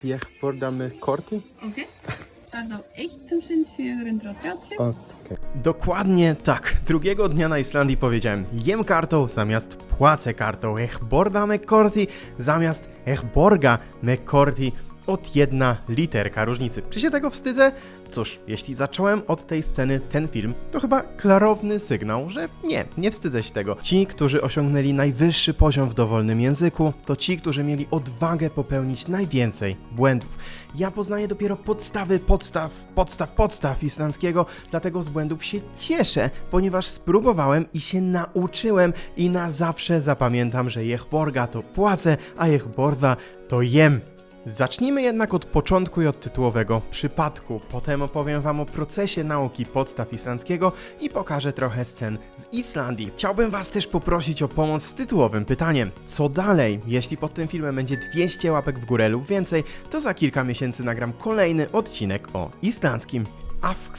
Ég borda með korti? Ok. Það á 1430. Okej. Dokładnie tak. Drugiego dnia na Islandii powiedziałem jem kartą zamiast płacę kartą. Ech borda me korti zamiast ech borga me korti. Od jedna literka różnicy. Czy się tego wstydzę? Cóż, jeśli zacząłem od tej sceny ten film, to chyba klarowny sygnał, że nie, nie wstydzę się tego. Ci, którzy osiągnęli najwyższy poziom w dowolnym języku, to ci, którzy mieli odwagę popełnić najwięcej błędów. Ja poznaję dopiero podstawy podstaw, podstaw, podstaw islandzkiego, dlatego z błędów się cieszę, ponieważ spróbowałem i się nauczyłem i na zawsze zapamiętam, że jechborga to płacę, a jechborda to jem. Zacznijmy jednak od początku i od tytułowego przypadku. Potem opowiem Wam o procesie nauki podstaw islandzkiego i pokażę trochę scen z Islandii. Chciałbym Was też poprosić o pomoc z tytułowym pytaniem. Co dalej? Jeśli pod tym filmem będzie 200 łapek w górę lub więcej, to za kilka miesięcy nagram kolejny odcinek o islandzkim. A w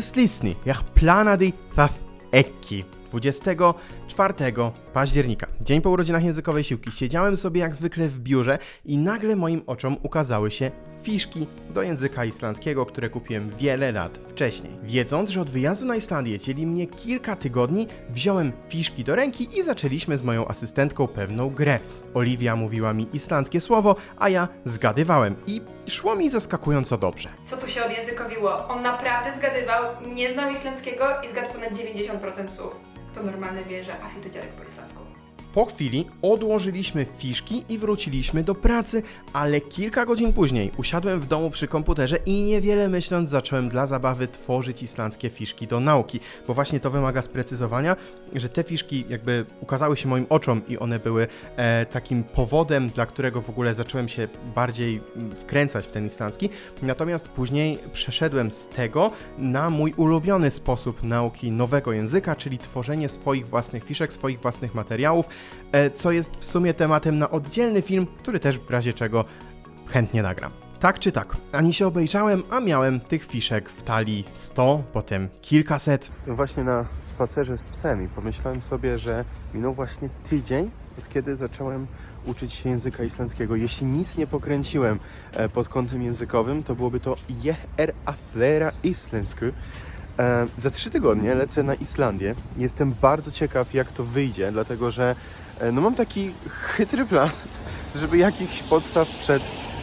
slisni, jak planadi það ekki. 24 października, dzień po urodzinach językowej siłki, siedziałem sobie jak zwykle w biurze i nagle moim oczom ukazały się fiszki do języka islandzkiego, które kupiłem wiele lat wcześniej. Wiedząc, że od wyjazdu na Islandię dzieli mnie kilka tygodni, wziąłem fiszki do ręki i zaczęliśmy z moją asystentką pewną grę. Oliwia mówiła mi islandzkie słowo, a ja zgadywałem i szło mi zaskakująco dobrze. Co tu się odjęzykowiło? On naprawdę zgadywał, nie znał islandzkiego i zgadł ponad 90% słów. Kto normalny wie, że Afi to dziadek po islandzku. Po chwili odłożyliśmy fiszki i wróciliśmy do pracy, ale kilka godzin później usiadłem w domu przy komputerze i niewiele myśląc zacząłem dla zabawy tworzyć islandzkie fiszki do nauki, bo właśnie to wymaga sprecyzowania, że te fiszki jakby ukazały się moim oczom i one były e, takim powodem, dla którego w ogóle zacząłem się bardziej wkręcać w ten islandzki. Natomiast później przeszedłem z tego na mój ulubiony sposób nauki nowego języka, czyli tworzenie swoich własnych fiszek, swoich własnych materiałów, co jest w sumie tematem na oddzielny film, który też w razie czego chętnie nagram. Tak czy tak, ani się obejrzałem, a miałem tych fiszek w talii 100, potem kilkaset. Jestem właśnie na spacerze z psem i pomyślałem sobie, że minął właśnie tydzień, od kiedy zacząłem uczyć się języka islandzkiego. Jeśli nic nie pokręciłem e, pod kątem językowym, to byłoby to je er aflera islensku. E, za trzy tygodnie lecę na Islandię. Jestem bardzo ciekaw, jak to wyjdzie, dlatego że e, no mam taki chytry plan, żeby jakichś podstaw przed,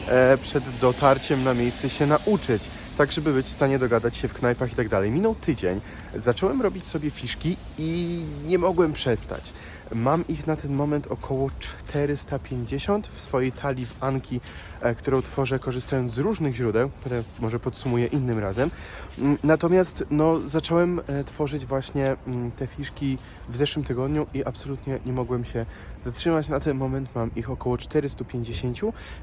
e, przed dotarciem na miejsce się nauczyć, tak żeby być w stanie dogadać się w knajpach i tak dalej. Minął tydzień, zacząłem robić sobie fiszki i nie mogłem przestać. Mam ich na ten moment około 450 w swojej talii w Anki, e, którą tworzę korzystając z różnych źródeł, które może podsumuję innym razem. Mm, Natomiast no, zacząłem e, tworzyć właśnie mm, te fiszki w zeszłym tygodniu i absolutnie nie mogłem się zatrzymać. Na ten moment mam ich około 450,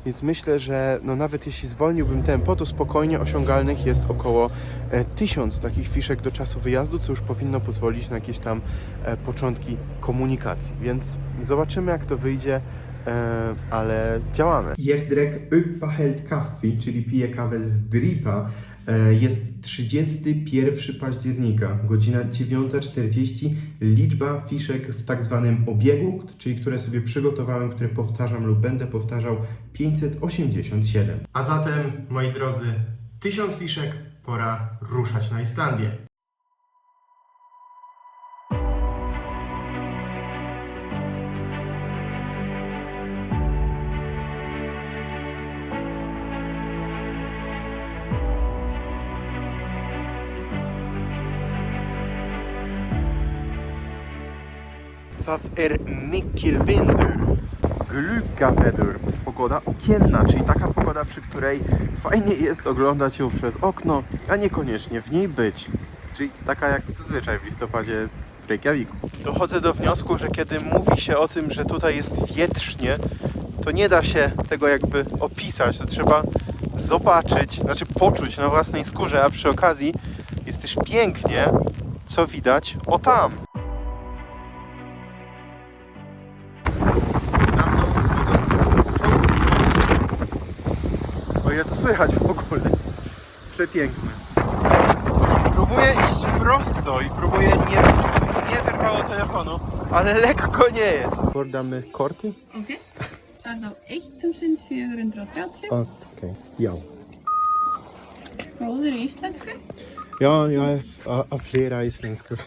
więc myślę, że no, nawet jeśli zwolniłbym tempo, to spokojnie osiągalnych jest około e, 1000 takich fiszek do czasu wyjazdu, co już powinno pozwolić na jakieś tam e, początki komunikacji. Więc zobaczymy, jak to wyjdzie, e, ale działamy. Ich drek uppahelt kaffi, czyli piję kawę z dripa. E, Jest 31 października, godzina 9.40. Liczba fiszek w tak zwanym obiegu, czyli które sobie przygotowałem, które powtarzam lub będę powtarzał 587. A zatem, moi drodzy, 1000 fiszek, pora ruszać na Islandię. Það er mikil vindur. Gluggavedur. Pogoda okienna, czyli taka pogoda, przy której fajnie jest oglądać ją przez okno, a niekoniecznie w niej być. Czyli taka jak zazwyczaj w listopadzie w Reykjaviku. Dochodzę do wniosku, że kiedy mówi się o tym, że tutaj jest wietrznie, to nie da się tego jakby opisać. To trzeba zobaczyć, znaczy poczuć na własnej skórze, a przy okazji jest też pięknie, co widać o tam. Słychać w ogóle. Przepiękne. Próbuję iść prosto i próbuję nie, nie wyrwało telefonu, ale lekko nie jest. Bordamy korty? Ok. Það er þá 1430. Okej, ja. Góður í íslensku. Ja, jag är av flera isländskor.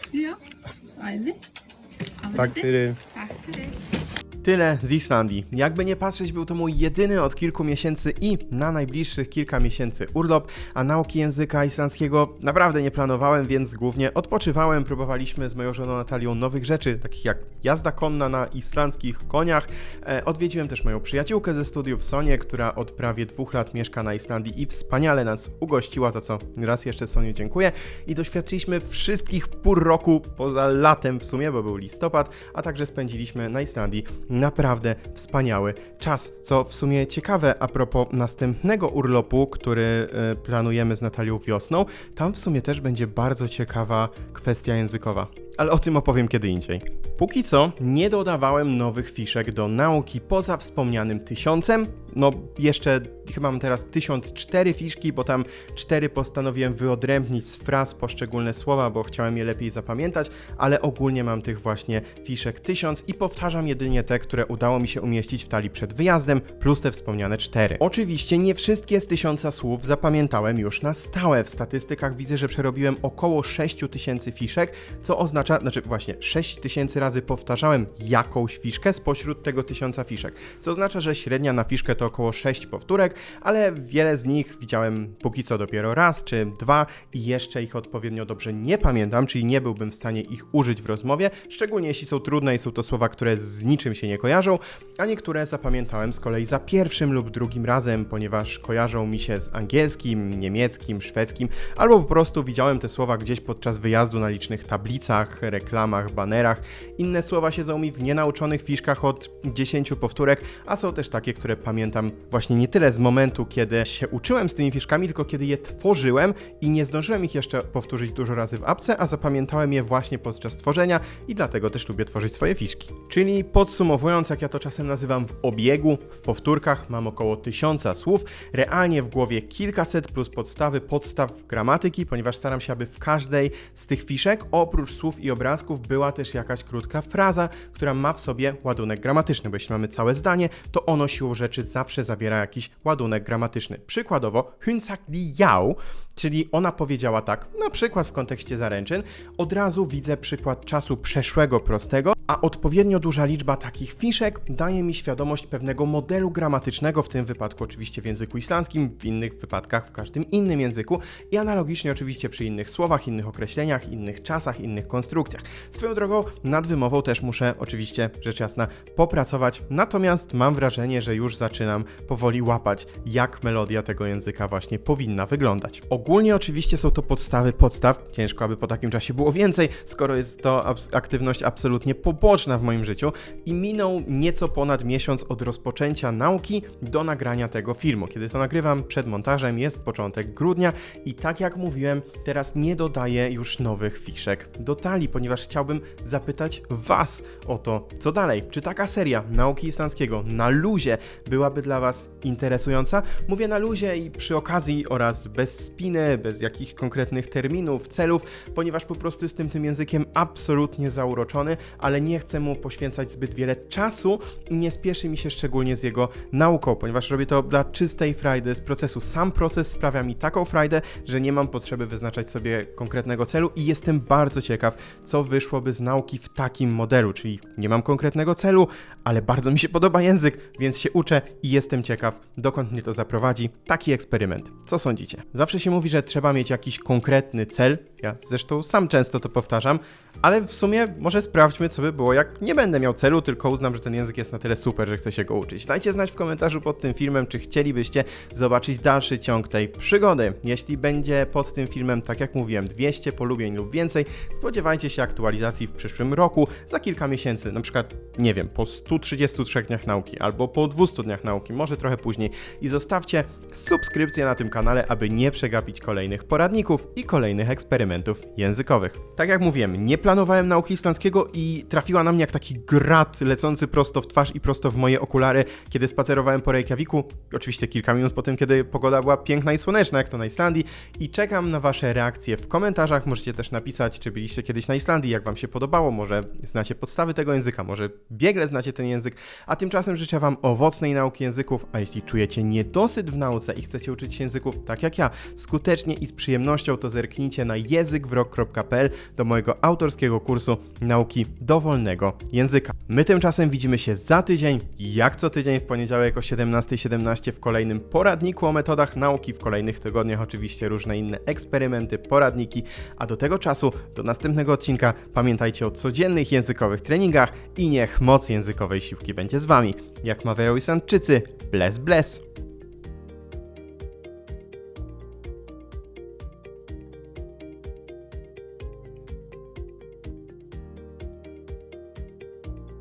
Æði. Tack för det. Takk fyrir. Tyle z Islandii. Jakby nie patrzeć, był to mój jedyny od kilku miesięcy i na najbliższych kilka miesięcy urlop, a nauki języka islandzkiego naprawdę nie planowałem, więc głównie odpoczywałem. Próbowaliśmy z moją żoną Natalią nowych rzeczy, takich jak jazda konna na islandzkich koniach. E, odwiedziłem też moją przyjaciółkę ze studiów Sonię, która od prawie dwóch lat mieszka na Islandii i wspaniale nas ugościła, za co raz jeszcze Soniu dziękuję. I doświadczyliśmy wszystkich pór roku, poza latem w sumie, bo był listopad, a także spędziliśmy na Islandii naprawdę wspaniały czas. Co w sumie ciekawe a propos następnego urlopu, który e, planujemy z Natalią wiosną, tam w sumie też będzie bardzo ciekawa kwestia językowa. Ale o tym opowiem kiedy indziej. Póki co nie dodawałem nowych fiszek do nauki poza wspomnianym tysiącem. No, jeszcze chyba mam teraz 1004 fiszki, bo tam 4 postanowiłem wyodrębnić z fraz poszczególne słowa, bo chciałem je lepiej zapamiętać, ale ogólnie mam tych właśnie fiszek 1000 i powtarzam jedynie te, które udało mi się umieścić w talii przed wyjazdem, plus te wspomniane 4. Oczywiście nie wszystkie z 1000 słów zapamiętałem już na stałe. W statystykach widzę, że przerobiłem około 6000 fiszek, co oznacza, znaczy właśnie 6000 razy powtarzałem jakąś fiszkę spośród tego 1000 fiszek, co oznacza, że średnia na fiszkę to około 6 powtórek, ale wiele z nich widziałem póki co dopiero raz czy dwa i jeszcze ich odpowiednio dobrze nie pamiętam, czyli nie byłbym w stanie ich użyć w rozmowie, szczególnie jeśli są trudne i są to słowa, które z niczym się nie kojarzą, a niektóre zapamiętałem z kolei za pierwszym lub drugim razem, ponieważ kojarzą mi się z angielskim, niemieckim, szwedzkim, albo po prostu widziałem te słowa gdzieś podczas wyjazdu na licznych tablicach, reklamach, banerach. Inne słowa siedzą mi w nienauczonych fiszkach od 10 powtórek, a są też takie, które pamiętam właśnie nie tyle z momentu, kiedy się uczyłem z tymi fiszkami, tylko kiedy je tworzyłem i nie zdążyłem ich jeszcze powtórzyć dużo razy w apce, a zapamiętałem je właśnie podczas tworzenia i dlatego też lubię tworzyć swoje fiszki. Czyli podsumowując, jak ja to czasem nazywam w obiegu, w powtórkach mam około tysiąca słów, realnie w głowie kilkaset plus podstawy podstaw gramatyki, ponieważ staram się, aby w każdej z tych fiszek, oprócz słów i obrazków, była też jakaś krótka fraza, która ma w sobie ładunek gramatyczny, bo jeśli mamy całe zdanie, to ono siłą rzeczy zawsze zawiera jakiś ładunek gramatyczny. Przykładowo, Hünsak di jau, czyli ona powiedziała tak, na przykład w kontekście zaręczyn, od razu widzę przykład czasu przeszłego prostego, a odpowiednio duża liczba takich fiszek daje mi świadomość pewnego modelu gramatycznego, w tym wypadku oczywiście w języku islandzkim, w innych wypadkach w każdym innym języku i analogicznie oczywiście przy innych słowach, innych określeniach, innych czasach, innych konstrukcjach. Swoją drogą nad wymową też muszę oczywiście, rzecz jasna, popracować, natomiast mam wrażenie, że już zaczynam powoli łapać, jak melodia tego języka właśnie powinna wyglądać. Ogólnie oczywiście są to podstawy podstaw, ciężko aby po takim czasie było więcej, skoro jest to abs- aktywność absolutnie poboczna w moim życiu i minął nieco ponad miesiąc od rozpoczęcia nauki do nagrania tego filmu. Kiedy to nagrywam przed montażem jest początek grudnia i tak jak mówiłem, teraz nie dodaję już nowych fiszek do talii, ponieważ chciałbym zapytać Was o to, co dalej. Czy taka seria nauki islandzkiego na luzie byłaby dla Was interesująca? Mówię na luzie i przy okazji oraz bez spiny, bez jakichś konkretnych terminów, celów, ponieważ po prostu jestem tym językiem absolutnie zauroczony, ale nie chcę mu poświęcać zbyt wiele czasu i nie spieszy mi się szczególnie z jego nauką, ponieważ robię to dla czystej frajdy z procesu. Sam proces sprawia mi taką frajdę, że nie mam potrzeby wyznaczać sobie konkretnego celu i jestem bardzo ciekaw, co wyszłoby z nauki w takim modelu, czyli nie mam konkretnego celu, ale bardzo mi się podoba język, więc się uczę i jestem ciekaw, dokąd mnie to zaprowadzi. Taki eksperyment. Co sądzicie? Zawsze się mówi, że trzeba mieć jakiś konkretny cel. Ja zresztą sam często to powtarzam, ale w sumie może sprawdźmy, co by było, jak nie będę miał celu, tylko uznam, że ten język jest na tyle super, że chcę się go uczyć. Dajcie znać w komentarzu pod tym filmem, czy chcielibyście zobaczyć dalszy ciąg tej przygody. Jeśli będzie pod tym filmem, tak jak mówiłem, 200 polubień lub więcej, spodziewajcie się aktualizacji w przyszłym roku, za kilka miesięcy, na przykład, nie wiem, po 133 dniach nauki, albo po 200 dniach nauki, może trochę później. I zostawcie subskrypcję na tym kanale, aby nie przegapić kolejnych poradników i kolejnych eksperymentów. Eksperymentów językowych. Tak jak mówiłem, nie planowałem nauki islandzkiego i trafiła na mnie jak taki grat lecący prosto w twarz i prosto w moje okulary, kiedy spacerowałem po Reykjaviku. Oczywiście kilka minut po tym, kiedy pogoda była piękna i słoneczna, jak to na Islandii. I czekam na Wasze reakcje w komentarzach. Możecie też napisać, czy byliście kiedyś na Islandii, jak Wam się podobało. Może znacie podstawy tego języka, może biegle znacie ten język. A tymczasem życzę Wam owocnej nauki języków. A jeśli czujecie niedosyt w nauce i chcecie uczyć się języków tak jak ja, skutecznie i z przyjemnością, to zerknijcie na językwrok.pl do mojego autorskiego kursu nauki dowolnego języka. My tymczasem widzimy się za tydzień, jak co tydzień w poniedziałek o 17.17 w kolejnym poradniku o metodach nauki, w kolejnych tygodniach oczywiście różne inne eksperymenty, poradniki, a do tego czasu, do następnego odcinka pamiętajcie o codziennych językowych treningach i niech moc językowej siłki będzie z Wami. Jak mawiają Islandczycy, bless bless!